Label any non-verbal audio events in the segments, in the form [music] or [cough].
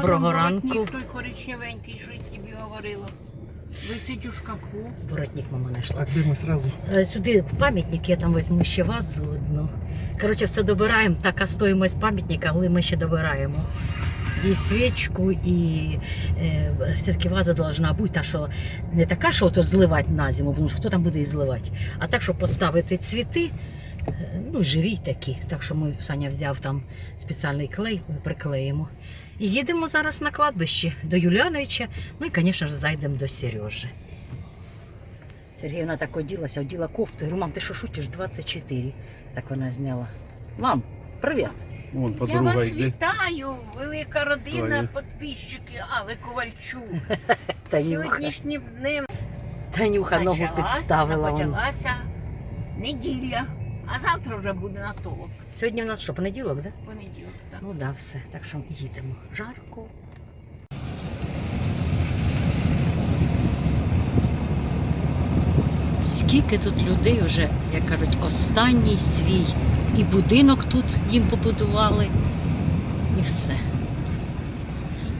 Доброго ранку. той коричневенький, що я тобі говорила. Висить у шкафу. Воротник мама знайшла. Де ми сразу? Сюди в пам'ятник я там візьму ще вазу одну. Коротше, все добираємо. Така стоїмость пам'ятника, але ми ще добираємо. І свічку, і е, все-таки ваза должна бути, та, що не така, що то зливати на зиму, тому що хто там буде її зливати. А так, щоб поставити цвіти, е, ну, живі такі. Так що ми, Саня взяв там спеціальний клей, ми приклеїмо. І їдемо зараз на кладбище до Юліановича, ну і, звісно ж, зайдемо до Сережі. Сергіївна так оділася, оділа кофту. Я говорю, мам, ти що шутиш? 24. Так вона зняла. Мам, привіт. Вон Я подруга вас йде. вітаю, велика родина, Твоє. підписчики Алли Ковальчук. [laughs] Танюха. Сьогоднішнім днем Танюха ногу підставила. вон. почалася неділя, а завтра вже буде на натолок. Сьогодні в нас що, понеділок, да? Понеділок. Так. Ну да, все. Так що їдемо. Жарко. Скільки тут людей вже, як кажуть, останній свій. І будинок тут їм побудували, і все.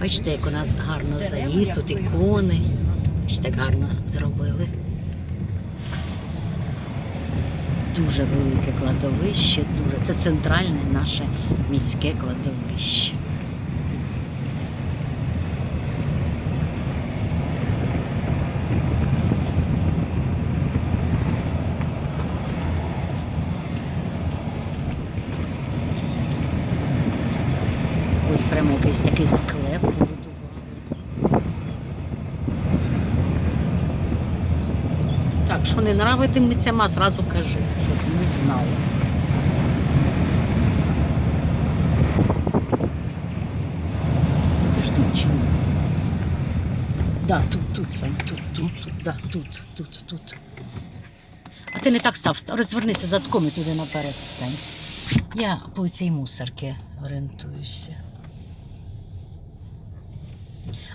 Бачите, як у нас гарно заїзд, тут ікони. Бачите, так гарно зробили. Дуже велике кладовище, дуже. Це центральне наше міське кладовище. Ось прямо якийсь такий склеп побудували. Так, що не нравитиметься, ма, зразу кажи, щоб не знала. Це ж тут чи ні? Да, тут, тут, Сань, тут, тут, тут, да, тут, тут, тут. А ти не так став, ста- розвернися задком і туди наперед стань. Я по цій мусорці орієнтуюся.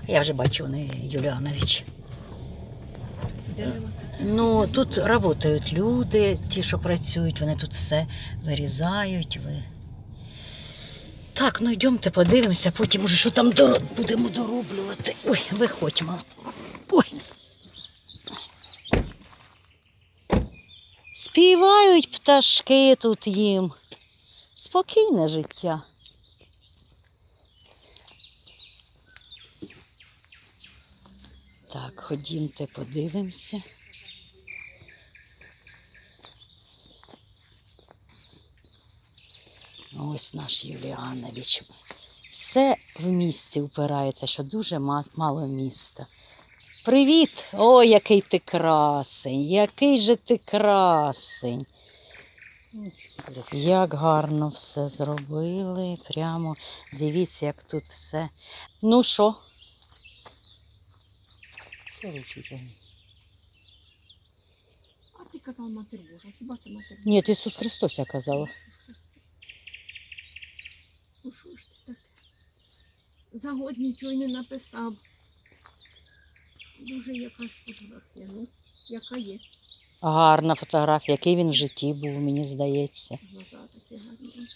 А Я вже бачу, вони Юліанович. Ну, тут працюють люди, ті, що працюють, вони тут все вирізають. Ви... Так, ну йдемте, подивимося, потім уже що там доро... будемо дороблювати. Ой, виходь, мам. Ой. Співають пташки тут їм. Спокійне життя. Так, ходімте, подивимося. Ось наш Юліанович. Все в місті впирається, що дуже мало міста. Привіт! О, який ти красень! Який же ти красень! Як гарно все зробили. Прямо дивіться, як тут все. Ну що? А ти казав Матір Божа, хіба це Матір Божа? Ні, Ісус Христос я казала. Ну що ж ти так? За год нічого й не написав. Дуже якась фотографія, ну, яка є. Гарна фотографія, який він в житті був, мені здається. Глаза такі гарні.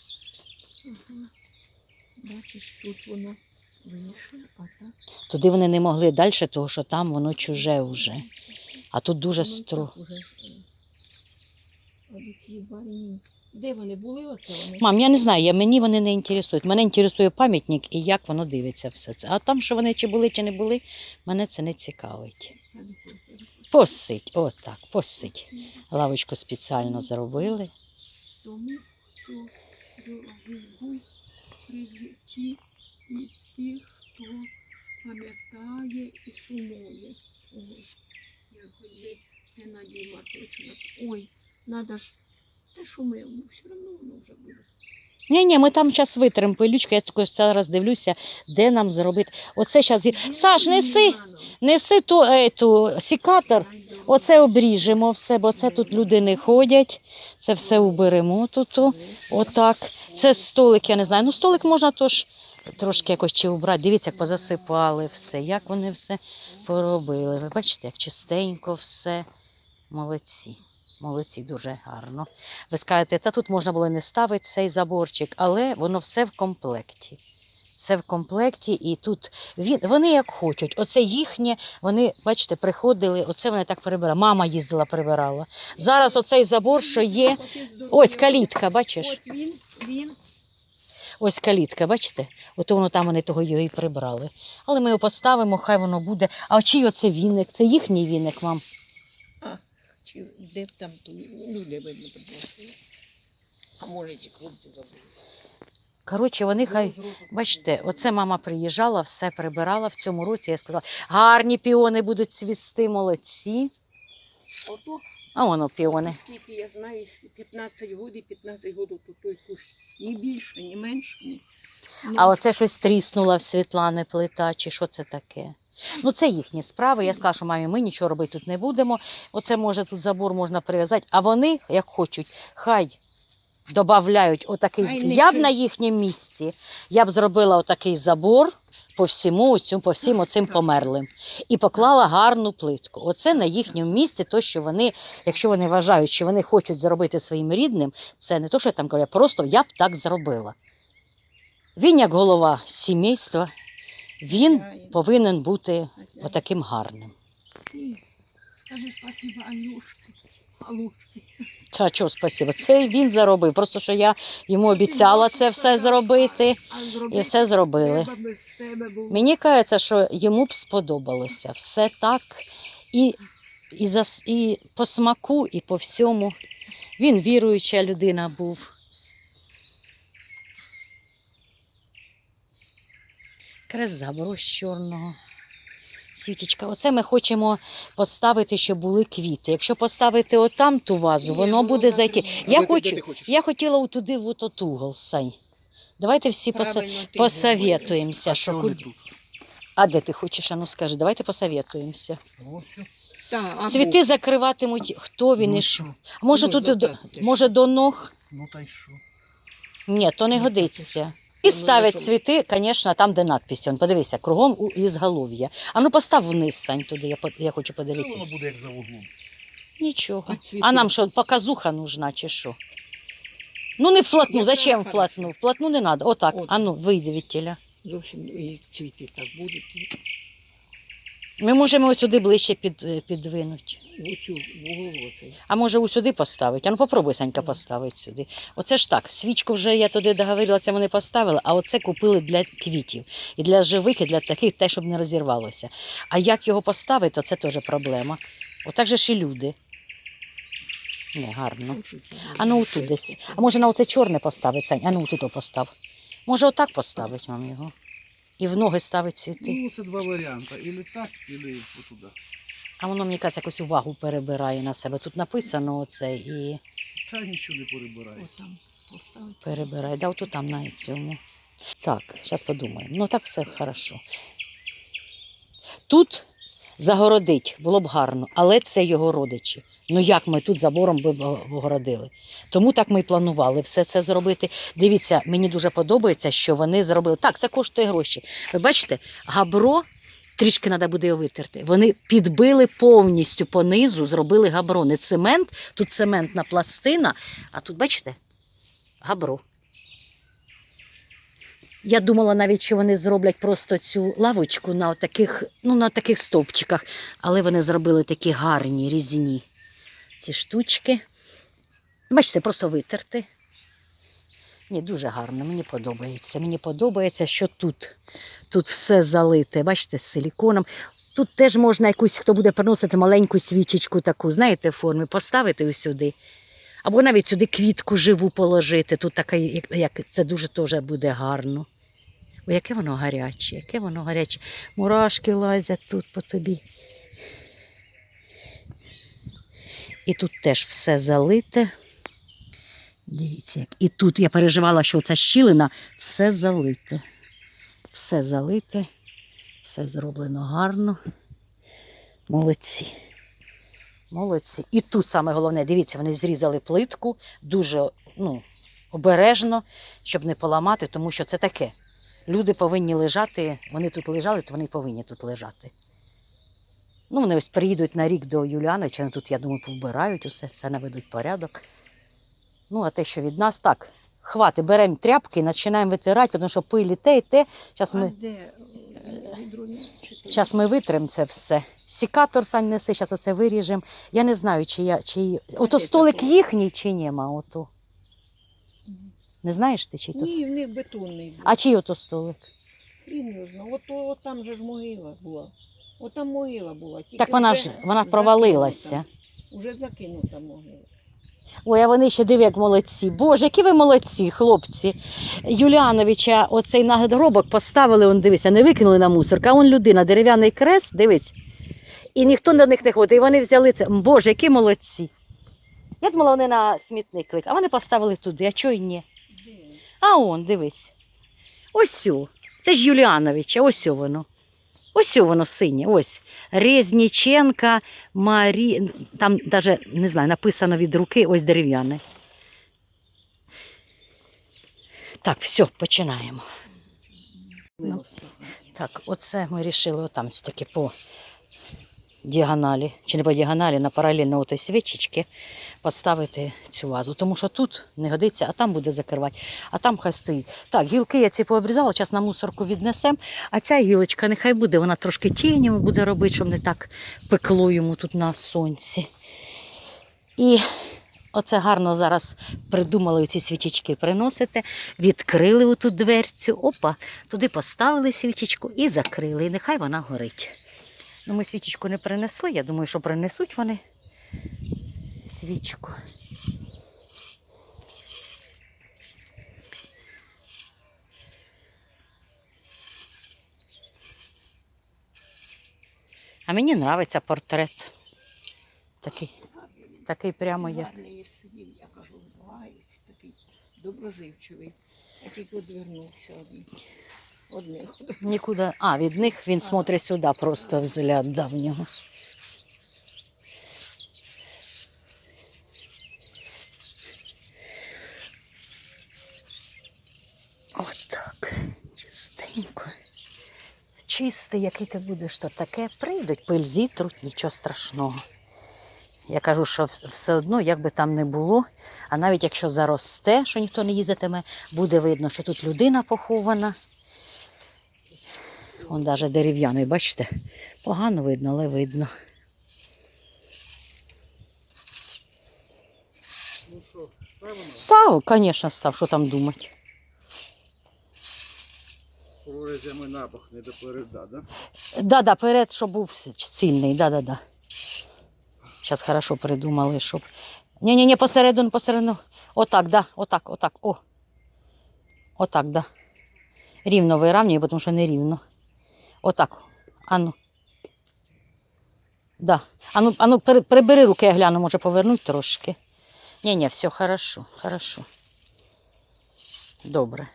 Ага. Бачиш, тут воно. Туди вони не могли далі, тому що там воно чуже вже. А тут дуже е, барні. Де вони були оце вони? Мам, я не знаю, я, мені вони не інтересують. Мене інтересує пам'ятник і як воно дивиться все це. А там, що вони чи були, чи не були, мене це не цікавить. Посидь, отак, посидь. Лавочку спеціально зробили. Тому що і тих, хто пам'ятає і сумує. Ой, як десь Геннадій Маркович. Ой, надо ж, те, що ми, ну, все одно воно вже буде. Ні, ні, ми там зараз витримо пилючку, я також зараз дивлюся, де нам зробити. Оце зараз. Саш, неси, неси ту, ету, сікатор. Оце обріжемо все, бо це тут люди не ходять. Це все уберемо тут. Отак. Це столик, я не знаю. Ну, столик можна тож трошки якось чи убрати. Дивіться, як позасипали все, як вони все поробили. Ви бачите, як чистенько все. Молодці. Молодці, дуже гарно. Ви скажете, та тут можна було не ставити цей заборчик, але воно все в комплекті. Все в комплекті, і тут він, вони як хочуть. Оце їхнє, вони, бачите, приходили, оце вони так прибирали. Мама їздила, прибирала. Зараз оцей забор, що є. Ось калітка, бачиш? От він, він. Ось калітка, бачите? От воно там вони того його і прибрали. Але ми його поставимо, хай воно буде. А чий оце віник? Це їхній віник, мам. Чи де б там люди видно приносили. А може ці хлопці забули. Коротше, вони хай. Бачите, оце мама приїжджала, все прибирала в цьому році. Я сказала, гарні піони будуть цвісти, молодці. Ото, А воно піони. скільки я знаю, з 15 років, 15 років то той кущ. Ні більше, ні менше. Ні. А оце щось тріснуло в Світлани плита, чи що це таке? Ну, це їхні справи. Я сказала, що мамі, ми нічого робити тут не будемо. Оце може тут забор можна прив'язати. А вони, як хочуть, хай додають отакий. Я б на їхньому місці я б зробила отакий забор по всьому цьому, по всім оцим померлим. І поклала гарну плитку. Оце на їхньому місці, то, що вони, якщо вони вважають, що вони хочуть зробити своїм рідним, це не то, що я там кажу, просто я б так зробила. Він, як голова сімейства, він повинен бути отаким гарним. Скажи спасибо Алюшки. Алюшки. Та чого спасибо? Це він заробив. Просто що я йому обіцяла це все зробити, і все зробили. Мені кажеться, що йому б сподобалося все так і, і, за, і по смаку, і по всьому. Він віруюча людина був. Крезабро з чорного. Світічка, оце ми хочемо поставити, щоб були квіти. Якщо поставити отам ту вазу, Ні, воно буде так зайти. Я де хочу, де я хотіла отуди в от угол, Сань. Давайте всі поса... А що тут? А де ти хочеш? А ну скажи, давайте говориш. Та, Цвіти закриватимуть хто він Ну і що? Може Ну, тут до, може до ног? Ну та й що? Ні, то не Ну, годиться. Що? І ставлять цвіти, звісно, там, де надписи. Он, подивися, кругом у- ізголов'я. А ну постав вниз, Сань, туди, я, по- я хочу Та подивитися. воно буде як за вуглом. Нічого. А цвіти? А нам що, показуха нужна чи що? Ну не вплотну, Якраз зачем хорошо. вплотну? Вплотну не треба. Отак, От. а ну, вийди від тіля. Зовсім і цвіти так будуть. Ми можемо ось сюди ближче під, е, підвинути. Оцю. А може у сюди поставити? А ну попробуй, Санька, поставити сюди. Оце ж так, свічку вже я туди договорилася, вони поставили, а оце купили для квітів. І для живих, і для таких, те, щоб не розірвалося. А як його поставити, то це теж проблема. Отак же ж і люди. Не, гарно. А ну тут десь. А може на оце чорне поставити, Сань? А ну тут постав. Може отак поставити вам його? І в ноги ставить цвіти. Ну, це два варіанти. Ілі так, ілі отуда. А воно, мені якась якось увагу перебирає на себе. Тут написано оце і Та нічого не перебирає. Отам поставити. перебирає. Да, отут там на цьому. Так, зараз подумаємо. Ну так все хорошо. Тут загородить було б гарно, але це його родичі. Ну як ми тут забором би огородили? Тому так ми і планували все це зробити. Дивіться, мені дуже подобається, що вони зробили. Так, це коштує гроші. Ви бачите, габро. Трішки треба буде його витерти. Вони підбили повністю по низу, зробили габро. Не цемент, тут цементна пластина, а тут, бачите, габро. Я думала навіть, що вони зроблять просто цю лавочку на таких, ну, на таких стовпчиках, але вони зробили такі гарні різні ці штучки. Бачите, просто витерти. Ні, дуже гарно, мені подобається. Мені подобається, що тут, тут все залите, бачите, з силіконом. Тут теж можна якусь, хто буде приносити маленьку свічечку таку, знаєте, в поставити сюди. Або навіть сюди квітку живу положити. Тут така, як це дуже теж буде гарно. О, яке воно гаряче, яке воно гаряче. Мурашки лазять тут по тобі. І тут теж все залите. Дивіться, як. І тут я переживала, що ця щілина все залите. Все залите, все зроблено гарно. Молодці. Молодці. І тут саме головне, дивіться, вони зрізали плитку дуже ну, обережно, щоб не поламати, тому що це таке. Люди повинні лежати, вони тут лежали, то вони повинні тут лежати. Ну, вони ось приїдуть на рік до Юліановича, вони тут, я думаю, повбирають усе, все наведуть порядок. Ну, а те, що від нас так, Хвати, беремо тряпки починаємо витирати, тому що пилі те і те. Зараз ми, де е, ми витримо це все. Сікатор сань неси, зараз оце виріжемо. Я не знаю, чи я. Чи... Ото столик їхній чи нема. Ото. Не знаєш ти, чий то? Ні, в них бетонний був. А чий ото столик? Його. От, от там же ж могила була. От там могила була. Тільки Так вона вже ж вона провалилася. Уже закинута могила. Ой, а вони ще диви, як молодці. Боже, які ви молодці, хлопці. Юліановича оцей нагробок поставили, он дивися, не викинули на мусорку, а он людина, дерев'яний крест, дивись. І ніхто на них не ходить. І вони взяли це. Боже, які молодці. Я думала, вони на смітник клик, а вони поставили туди, а чого й ні? А он, дивись. Ось. Це ж Юліановича, ось воно. Ось воно синє, ось. Резніченка Марі. Там навіть, не знаю, написано від руки, ось дерев'яне. Так, все, починаємо. Ну, Так, оце ми вирішили отам все-таки по діагоналі, чи не по діагоналі, на паралельно отой свічечки поставити цю вазу. Тому що тут не годиться, а там буде закривати, а там хай стоїть. Так, гілки я ці пообрізала, зараз на мусорку віднесемо, а ця гілочка нехай буде, вона трошки тінь буде робити, щоб не так пекло йому тут на сонці. І оце гарно зараз придумали ці свічечки приносити, відкрили оту дверцю, опа, туди поставили свічечку і закрили. І нехай вона горить. Ну, ми свічечку не принесли, я думаю, що принесуть вони свічку. А мені подобається портрет. Такий, такий прямо є. Гарний сидів, я кажу, гайсь, такий доброзивчивий. А тільки одвернувся. Одних. Нікуди. А, від них він смотрить сюди, просто взгляд дав в нього. Отак. Чистенько. Чистий, який ти будеш, то таке прийдуть, пиль зітруть, нічого страшного. Я кажу, що все одно, як би там не було, а навіть якщо заросте, що ніхто не їздитиме, буде видно, що тут людина похована. Вон навіть дерев'яний, бачите? Погано видно, але видно. Ну що, ставимо? Став, звісно, став, що там думати. Прорізями на бок, не допереда, да? Да-да, перед, щоб був сильний, да-да-да. Зараз хорошо придумали, щоб. Ні-ні-ні, посередину, посередину. Отак, да, отак, отак. О. Отак, да. Рівно виравнюю, тому що не рівно. Отак. Ану. Да. Ану, ану, пере- прибери руки, я гляну, може повернуть трошки. Ні-ні, все хорошо, хорошо. Добре.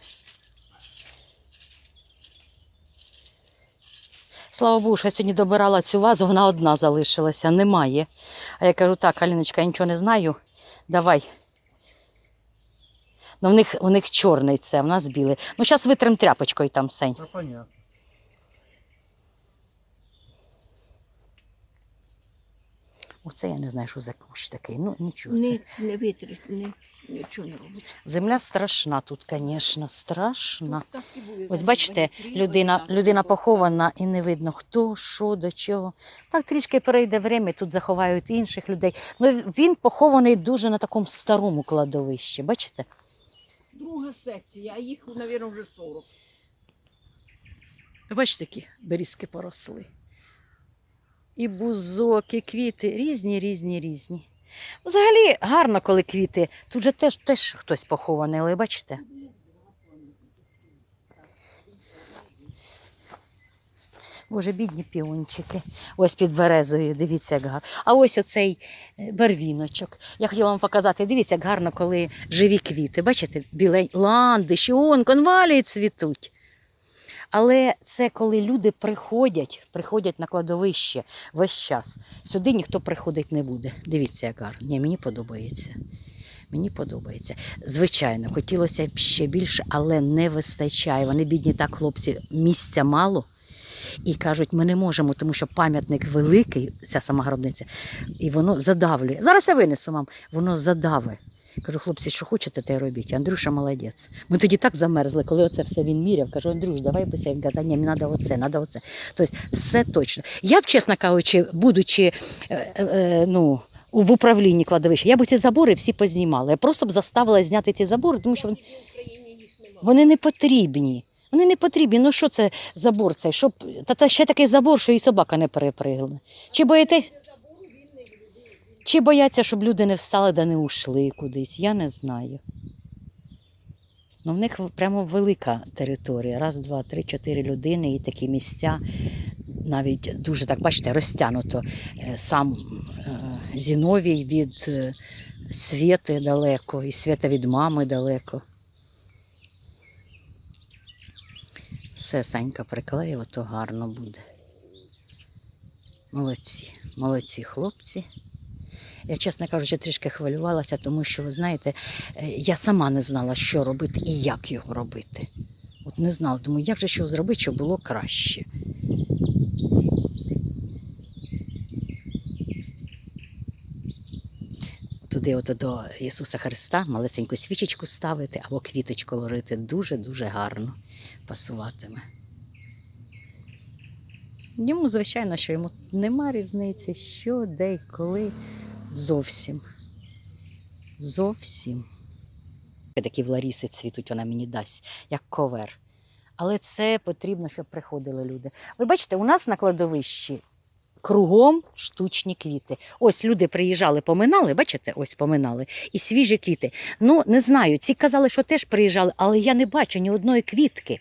Слава Богу, що я сьогодні добирала цю вазу, вона одна залишилася, немає. А я кажу, так, Аліночка, я нічого не знаю, давай. Ну, в них, у них чорний це, в нас білий. Ну, зараз витрим тряпочкою там сень. Та понятно. Оце я не знаю, що за кущ такий. Ну, нічого. Це. Не, не витриш, не, нічого не робиться. Земля страшна тут, звісно, страшна. Тут так і буде Ось бачите, людина, людина похована і не видно хто, що, до чого. Так трішки перейде время, тут заховають інших людей. Ну він похований дуже на такому старому кладовищі. Бачите? Друга секція, а їх, мабуть, вже 40. Ви Бачите, які берізки поросли. І бузок, і квіти різні, різні, різні. Взагалі гарно, коли квіти. Тут же теж, теж хтось похований, але бачите? Боже, бідні піончики. Ось під березою, дивіться, як гарно. А ось оцей е, барвіночок. Я хотіла вам показати, дивіться, як гарно, коли живі квіти. Бачите, білень, ландиші, он, конвалії цвітуть. Але це коли люди приходять, приходять на кладовище весь час. Сюди ніхто приходити не буде. Дивіться, як гарно. Ні, мені подобається. Мені подобається. Звичайно, хотілося б ще більше, але не вистачає. Вони бідні так, хлопці, місця мало. І кажуть, ми не можемо, тому що пам'ятник великий, ця сама гробниця, і воно задавлює. Зараз я винесу вам, воно задаве. Кажу, хлопці, що хочете, те робіть. Андрюша молодець. Ми тоді так замерзли, коли оце все він міряв. Кажу, Андрюш, давай посіємо. Він каже, ні, мені треба оце, треба оце. Тобто все точно. Я б, чесно кажучи, будучи е, е, ну, в управлінні кладовища, я б ці забори всі познімала. Я просто б заставила зняти ті забори, тому що вони, вони не потрібні. Вони не потрібні. Ну що це забор цей? Щоб... Та, та ще такий забор, що і собака не перепригла. Чи боїте? Чи бояться, щоб люди не встали да не ушли кудись? Я не знаю. Ну, в них прямо велика територія. Раз, два, три, чотири людини і такі місця. Навіть дуже так, бачите, розтягнуто. Е, Сам е, Зіновій від е, Свєти далеко, і Свята від мами далеко. Все, Санька приклеїв, то гарно буде. Молодці, молодці хлопці. Я, чесно кажучи, трішки хвилювалася, тому що, ви знаєте, е, я сама не знала, що робити і як його робити. От не знала, думаю, як же що зробити, щоб було краще. Туди, от до Ісуса Христа, малесеньку свічечку ставити або квіточку ложити дуже-дуже гарно пасуватиме. Йому, звичайно, що йому нема різниці, що, де й коли. Зовсім. Зовсім. Такі в Ларіси цвітуть, вона мені дасть, як ковер. Але це потрібно, щоб приходили люди. Ви бачите, у нас на кладовищі кругом штучні квіти. Ось люди приїжджали, поминали, бачите, ось поминали, і свіжі квіти. Ну, не знаю, ці казали, що теж приїжджали, але я не бачу ні одної квітки.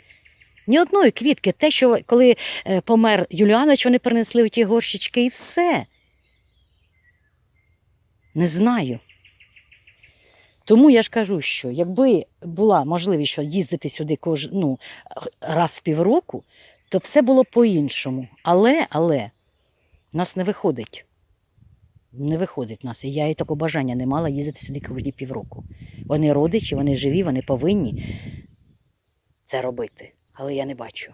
Ні одної квітки. Те, що коли е, помер Юліанович, вони принесли ті горщички і все. Не знаю. Тому я ж кажу, що якби була можливість що їздити сюди кож, ну, раз в півроку, то все було по-іншому. Але, але, нас не виходить. Не виходить нас. І я і такого бажання не мала їздити сюди кожні півроку. Вони родичі, вони живі, вони повинні це робити. Але я не бачу.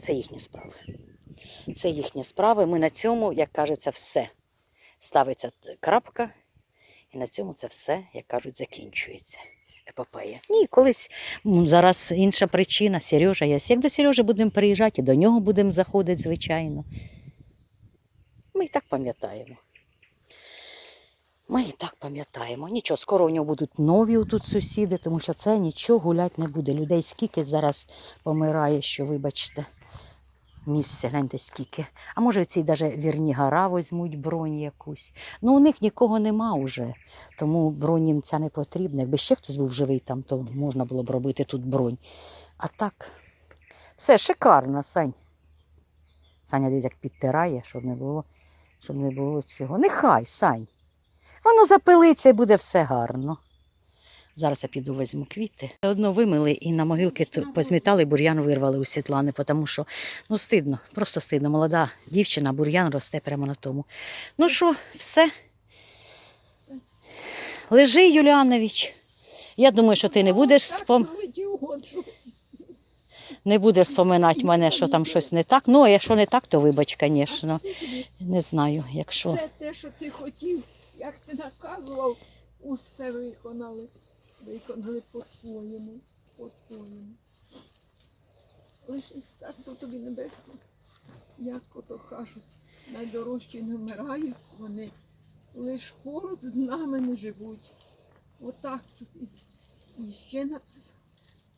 Це їхні справи. Це їхні справи. Ми на цьому, як кажеться, все. Ставиться крапка, і на цьому це все, як кажуть, закінчується. Епопея. Ні, колись зараз інша причина. Сережа, я як до Сережі будемо приїжджати, до нього будемо заходити, звичайно. Ми і так пам'ятаємо. Ми і так пам'ятаємо. Нічого, скоро у нього будуть нові тут сусіди, тому що це нічого гулять не буде. Людей скільки зараз помирає, що, вибачте, місце, гляньте скільки. А може, ці навіть вірні гора візьмуть бронь якусь. Ну, у них нікого нема вже, тому бронь їм ця не потрібна. Якби ще хтось був живий там, то можна було б робити тут бронь. А так, все шикарно, Сань. Саня десь як підтирає, щоб не було, щоб не було цього. Нехай, Сань. Воно запилиться і буде все гарно. Зараз я піду візьму квіти. Одно вимили і на могилки позмітали, бур'ян вирвали у Світлани, тому що ну стидно, просто стидно. Молода дівчина, бур'ян росте прямо на тому. Ну що, все. Лежи, Юліанович. Я думаю, що ти не будеш спом... не будеш споминати мене, що там щось не так. Ну, а якщо не так, то вибач, звісно. Не знаю, якщо. Все те, що ти хотів, як ти наказував, усе виконали. Виконали по-твоєму, по-твоєму. Лише царство тобі небесне, як ото кажуть, найдорожчі не вмирають, вони лиш поруч з нами не живуть. Отак тут і ще написано.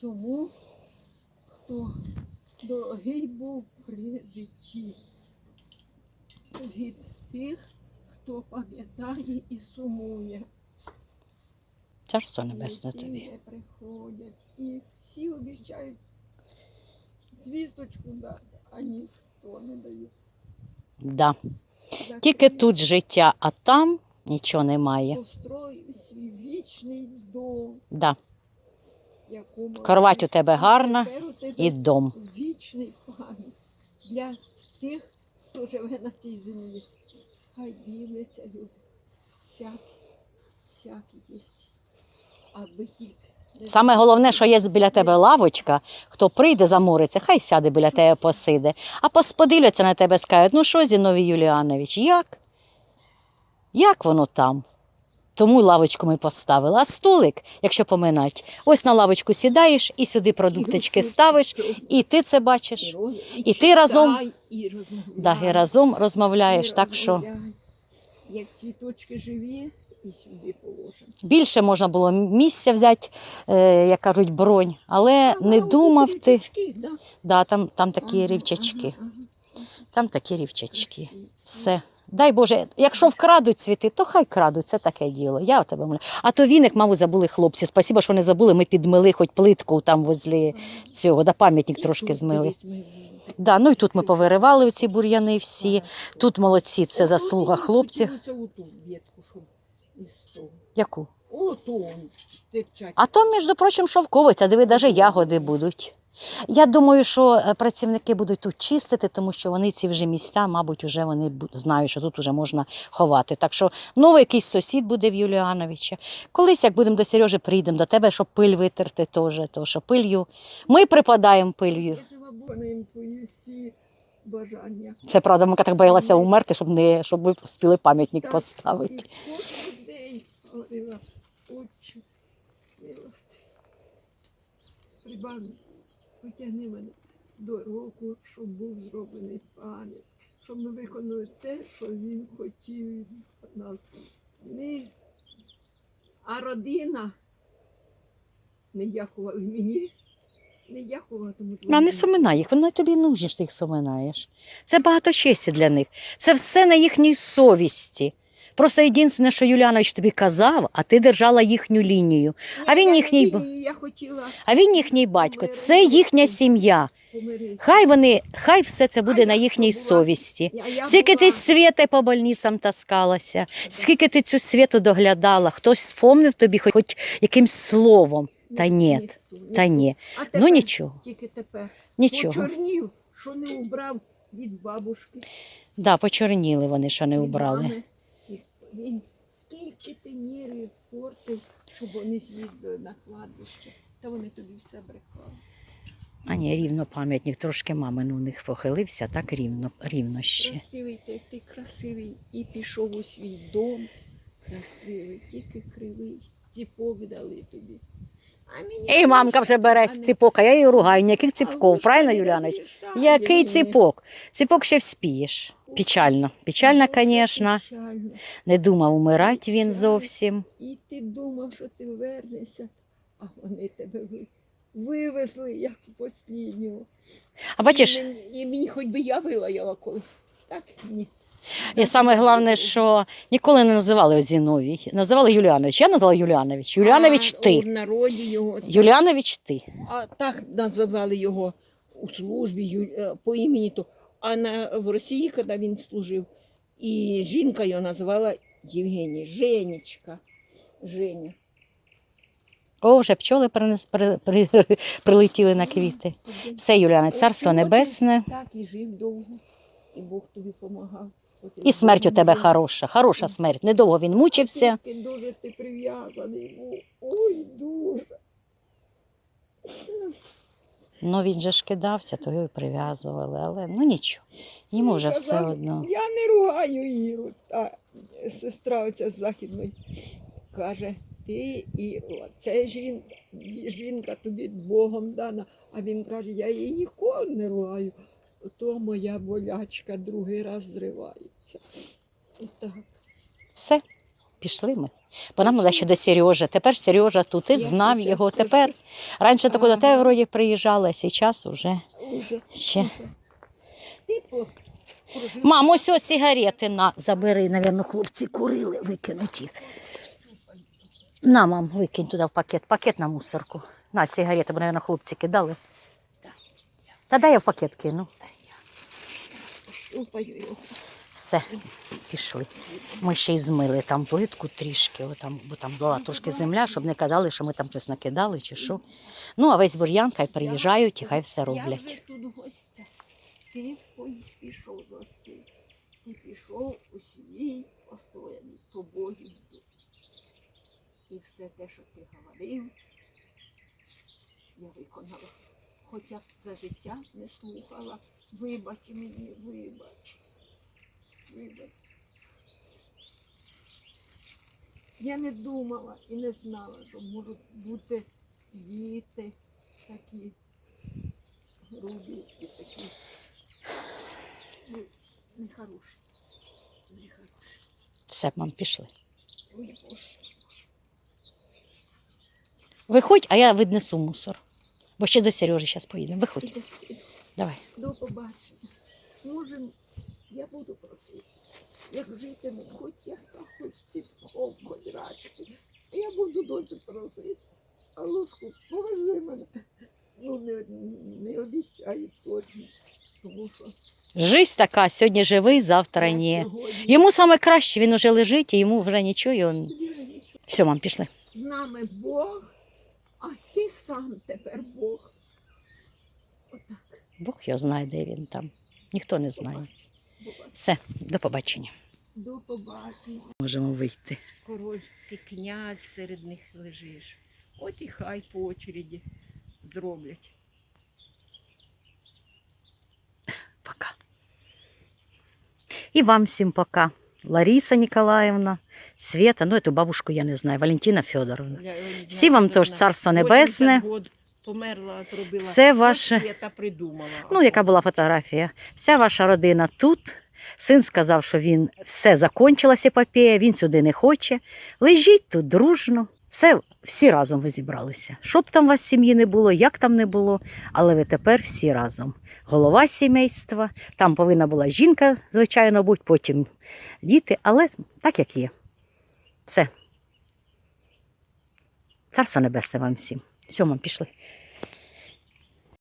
Тому, хто дорогий був при житті від тих, хто пам'ятає і сумує. Царство небесне тобі. не приходять. І всі обіцяють звісточку дати, а ніхто не дає. Да. Тільки тут життя, а там нічого немає. Построю свій вічний дом, Да. якому Кровать у тебе гарна тепер у тебе І дом. вічний пам'ять для тих, хто живе на цій землі. Хай дивляться люди. Всякі, всякі є. Саме головне, що є біля тебе лавочка, хто прийде замориться, хай сяде біля тебе посиде. А пос- подивляться на тебе, скажуть, ну що, Зіновій Юліанович, як? Як воно там? Тому лавочку ми поставили. А столик, якщо поминать, ось на лавочку сідаєш і сюди продуктички ставиш, і ти це бачиш. і ти разом- Да, і разом розмовляєш. Так що. Як цвіточки живі, і сюди положимо. більше можна було місця взяти, е, як кажуть, бронь, але Ага, не оці думав ти. да. Да, там, там такі Ага, рівчачки. ага, Там такі рівчачки. Все. Дай Боже, якщо вкрадуть цвіти, то хай крадуть, це таке діло. Я в тебе молю. А то віник, мабуть, забули хлопці. Спасибо, що не забули. Ми підмили хоч плитку там возле цього, да пам'ятник трошки змили. Да, ну і тут ми повиривали ці бур'яни всі. Тут молодці, це заслуга хлопців. Із того. Яку? Ото он стирчать. А то, між прочим, шовковиця, диви, навіть ягоди будуть. Я думаю, що е, працівники будуть тут чистити, тому що вони ці вже місця, мабуть, вже вони знають, що тут вже можна ховати. Так що новий якийсь сусід буде в Юліановича. Колись, як будемо до Сережі, прийдемо до тебе, щоб пиль витерти теж, то що пилью. Ми припадаємо пилью. Я твої всі бажання. Це правда, ми так боялася умерти, щоб не щоб ви встигли пам'ятник поставити. І кожен день говорила, отче, милости. Прибавлю, потягни мене до року, щоб був зроблений пам'ять, щоб ми виконали те, що він хотів від нас. Не, а родина не дякували мені, не дякуватимуть. А Ну, не вони. суминай їх, вони тобі нужні, що ти їх суминаєш. Це багато честі для них. Це все на їхній совісті. Просто єдине, що Юліанович тобі казав, а ти держала їхню лінію. А він їхній Я хотіла А він їхній батько, це їхня сім'я. Хай вони, хай все це буде на їхній совісті. Скільки ти світи по больницям таскалася, скільки ти цю світу доглядала, хтось спомнив тобі хоч, хоч якимсь словом. Та Ні- та ні. Ну нічого, Тільки тепер. нічого. Почорнів, що не убрав від бабушки. Да, почорніли вони, що не убрали. Він скільки ти нервів портив, щоб вони з'їздили на кладбище. Та вони тобі все брехали. А ні, рівно пам'ятник, трошки мамин у них похилився, так рівно, рівно ще. Красивий ти, ти красивий і пішов у свій дом. Красивий, тільки кривий. Ціпок дали тобі. І мамка вже бере ціпок, а я її ругаю, ніяких ціпков, правильно, розрішає Який ціпок? Ціпок ще вспієш. Печально. Печально, звісно. Не думав умирати він зовсім. І ти думав, що ти вернешся, а вони тебе вивезли як посліднього. А бачиш, і мені хоч би я вилаяла коли. Так ні. І саме головне, що ніколи не називали Зіновій. Називали Юліанович. Я назвала Юліанович. Юліанович А, ти. У народі його. Юліанович ти. А так називали його у службі Ю- е, по імені то. А на, в Росії, коли він служив, і жінка його називала Євгеній, Женечка. Женя. О, вже пчоли принес, при, при, [laughs] прилетіли на квіти. Все, Юліане, царство небесне. Так і жив довго, і Бог тобі допомагав. І смерть у тебе хороша, хороша смерть. Недовго він мучився. Тільки дуже ти прив'язаний був. Ой, дуже. Ну він же ж кидався, то його і прив'язували, але ну нічого. Йому вже все одно. Я не ругаю Іру. Та сестра оця з західної каже, ти і це жінка, жінка тобі Богом дана. А він каже, я її ніколи не ругаю. То моя болячка другий раз зривається. Так. Все, пішли ми. Бо нам треба ще до Сережі. Тепер Сережа тут, ти Я знав тут його. трошки Тепер раніше то до тебе вроді приїжджала, а зараз уже Уже, ще. уже. Мам, ось ось сигарети на забери, навірно, хлопці курили, викинуть їх. На, мам, викинь туди в пакет, пакет на мусорку. На сигарети, бо, навірно, хлопці кидали. Та дай я в пакет кину. Його. Все, пішли. Ми ще й змили там плитку трішки, отам, бо там була трошки земля, щоб не казали, що ми там щось накидали чи що. Ну, а весь бур'ян хай приїжджають і хай все Я роблять. вже тут гостя. Ти пішов до. Ти пішов у свій постояний тобою. І все те, що ти говорив, я виконала. Хоча за життя не слухала. Вибач мені, вибач. Вибач. Я не думала і не знала, що можуть бути діти такі грубі і такі нехороші. Нехороші. Все, мам, пішли. Ой, Боже. Виходь, а я віднесу мусор. Бо ще до Сережі зараз поїдемо. Виходь, давай. До побачення. Може, я буду просити, як житиму, хоч я хоч ціпком, хоч рачки. Я буду дочі просити. А ложку повези мене. Ну, не, не обіцяю точно. Тому що Жизнь така, сьогодні живий, завтра ні. Йому саме краще, він уже лежить, і йому вже нічого. І що Все, мам, пішли. З нами Бог, ти сам тепер Бог. Отак. Бог його знає, де він там. Ніхто не знає. Все, до побачення. До побачення. Можемо вийти. король, ти князь серед них лежиш. От і хай по очереді зроблять. Пока. І вам всім пока. Лариса Ніколаївна, Света, ну эту бабушку я не знаю, Валентина Федоровна. Всі вам теж царство небесне. Померла. Все ваше. Ну, яка була фотографія. Вся ваша родина тут. Син сказав, що він все закончилась епопея, він сюди не хоче. Лежіть тут дружно. Все, всі разом ви зібралися. Щоб там у вас сім'ї не було, як там не було, але ви тепер всі разом. Голова сімейства, там повинна була жінка, звичайно, бути, потім діти, але так як є. Все. Царство небесне вам всім. Все, пішли.